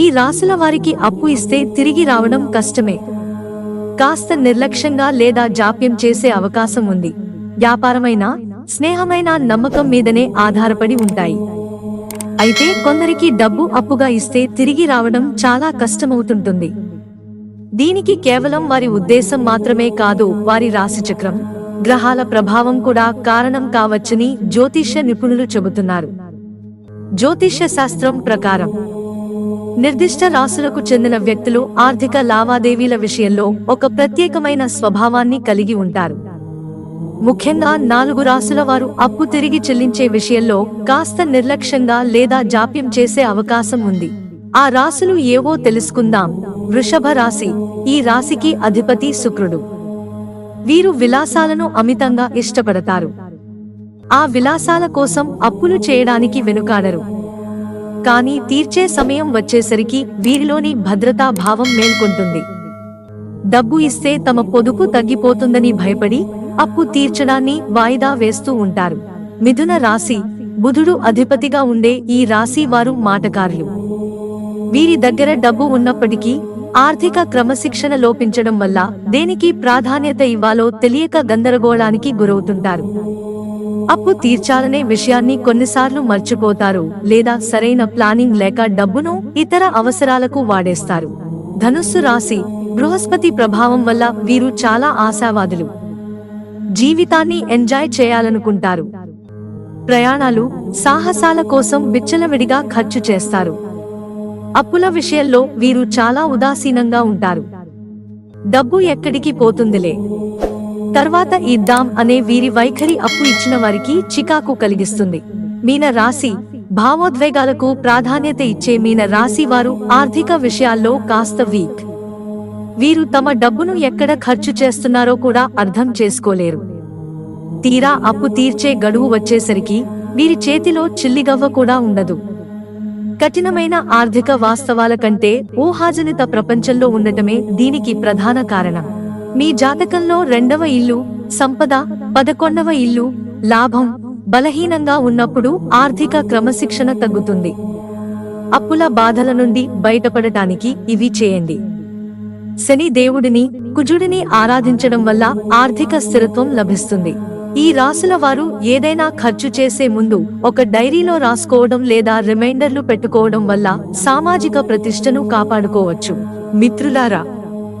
ఈ రాసుల వారికి అప్పు ఇస్తే తిరిగి రావడం కష్టమే. కాస్త నిర్లక్ష్యంగా లేదా జాప్యం చేసే అవకాశం ఉంది. వ్యాపారమైన స్నేహమైన నమ్మకం మీదనే ఆధారపడి ఉంటాయి. అయితే కొందరికి డబ్బు అప్పుగా ఇస్తే తిరిగి రావడం చాలా కష్టమవుతుంటుంది. దీనికి కేవలం వారి ఉద్దేశం మాత్రమే కాదు వారి రాశిచక్రం గ్రహాల ప్రభావం కూడా కారణం కావచ్చని జ్యోతిష్య నిపుణులు చెబుతున్నారు. జ్యోతిష్య శాస్త్రం ప్రకారం నిర్దిష్ట రాశులకు చెందిన వ్యక్తులు ఆర్థిక లావాదేవీల విషయంలో ఒక ప్రత్యేకమైన స్వభావాన్ని కలిగి ఉంటారు. ముఖ్యంగా నాలుగు రాశుల వారు అప్పు తిరిగి చెల్లించే విషయంలో కాస్త నిర్లక్ష్యంగా లేదా జాప్యం చేసే అవకాశం ఉంది. ఆ రాశులు ఏవో తెలుసుకుందాం. వృషభ రాశి ఈ రాశికి అధిపతి శుక్రుడు. వీరు విలాసాలను అమితంగా ఇష్టపడతారు. ఆ విలాసాల కోసం అప్పులు చేయడానికి వెనుకాడరు. కానీ తీర్చే సమయం వచ్చేసరికి వీరిలోని భద్రతా భావం మేల్కొంటుంది. డబ్బు ఇస్తే తమ పొదుపు తగ్గిపోతుందని భయపడి అప్పు తీర్చడాన్ని వాయిదా వేస్తూ ఉంటారు. మిథున రాశి బుధుడు అధిపతిగా ఉండే ఈ రాశి వారు మాటకారులు. వీరి దగ్గర డబ్బు ఉన్నప్పటికీ ఆర్థిక క్రమశిక్షణ లోపించడం వల్ల దేనికి ప్రాధాన్యత ఇవ్వాలో తెలియక గందరగోళానికి గురవుతుంటారు. అప్పు తీర్చాలనే విషయాన్ని కొన్నిసార్లు మర్చిపోతారు లేదా సరైన ప్లానింగ్ లేక డబ్బును ఇతర అవసరాలకు వాడేస్తారు. ధనుస్సు రాశి బృహస్పతి ప్రభావం వల్ల వీరు చాలా ఆశావాదులు. జీవితాన్ని ఎంజాయ్ చేయాలనుకుంటారు. ప్రయాణాలు సాహసాల కోసం విచ్చలవిడిగా ఖర్చు చేస్తారు. అప్పుల విషయంలో వీరు చాలా ఉదాసీనంగా ఉంటారు. డబ్బు ఎక్కడికి పోతుందిలే. తర్వాత ఇద్దాం అనే వీరి వైఖరి అప్పు ఇచ్చిన వారికి చికాకు కలిగిస్తుంది. మీన రాశి భావోద్వేగాలకు ప్రాధాన్యత ఇచ్చే మీన రాశి వారు ఆర్థిక విషయాల్లో కాస్త వీక్. వీరు తమ డబ్బును ఎక్కడ ఖర్చు చేస్తున్నారో కూడా అర్థం చేసుకోలేరు. తీరా అప్పు తీర్చే గడువు వచ్చేసరికి వీరి చేతిలో చిల్లిగవ్వ కూడా ఉండదు. కఠినమైన ఆర్థిక వాస్తవాల కంటే ఊహాజనిత ప్రపంచంలో ఉండటమే దీనికి ప్రధాన కారణం. మీ జాతకంలో రెండవ ఇల్లు సంపద పదకొండవ ఇల్లు లాభం బలహీనంగా ఉన్నప్పుడు ఆర్థిక క్రమశిక్షణ తగ్గుతుంది. అప్పుల బాధల నుండి బయటపడటానికి ఇవి చేయండి. శని దేవుడిని కుజుడిని ఆరాధించడం వల్ల ఆర్థిక స్థిరత్వం లభిస్తుంది. ఈ రాసుల వారు ఏదైనా ఖర్చు చేసే ముందు ఒక డైరీలో రాసుకోవడం లేదా రిమైండర్లు పెట్టుకోవడం వల్ల సామాజిక ప్రతిష్టను కాపాడుకోవచ్చు. మిత్రులారా